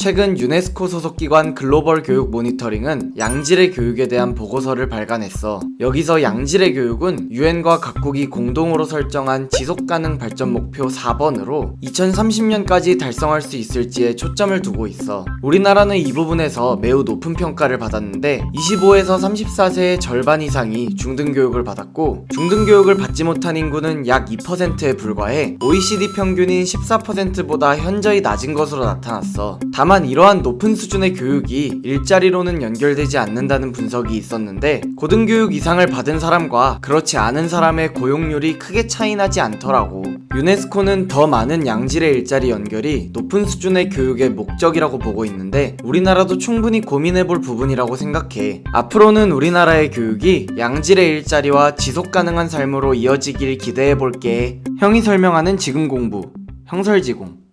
최근 유네스코 소속 기관 글로벌 교육 모니터링은 양질의 교육에 대한 보고서를 발간했어. 여기서 양질의 교육은 유엔과 각국이 공동으로 설정한 지속 가능 발전 목표 4번으로 2030년까지 달성할 수 있을지에 초점을 두고 있어. 우리나라는 이 부분에서 매우 높은 평가를 받았는데 25에서 34세의 절반 이상이 중등 교육을 받았고 중등 교육을 받지 못한 인구는 약 2%에 불과해 OECD 평균인 14%보다 현저히 낮은 것으로 나타났어. 다만 이러한 높은 수준의 교육이 일자리로는 연결되지 않는다는 분석이 있었는데 고등교육 이상을 받은 사람과 그렇지 않은 사람의 고용률이 크게 차이나지 않더라고. 유네스코는 더 많은 양질의 일자리 연결이 높은 수준의 교육의 목적이라고 보고 있는데 우리나라도 충분히 고민해 볼 부분이라고 생각해. 앞으로는 우리나라의 교육이 양질의 일자리와 지속 가능한 삶으로 이어지길 기대해 볼게. 형이 설명하는 지금 공부. 형설지공.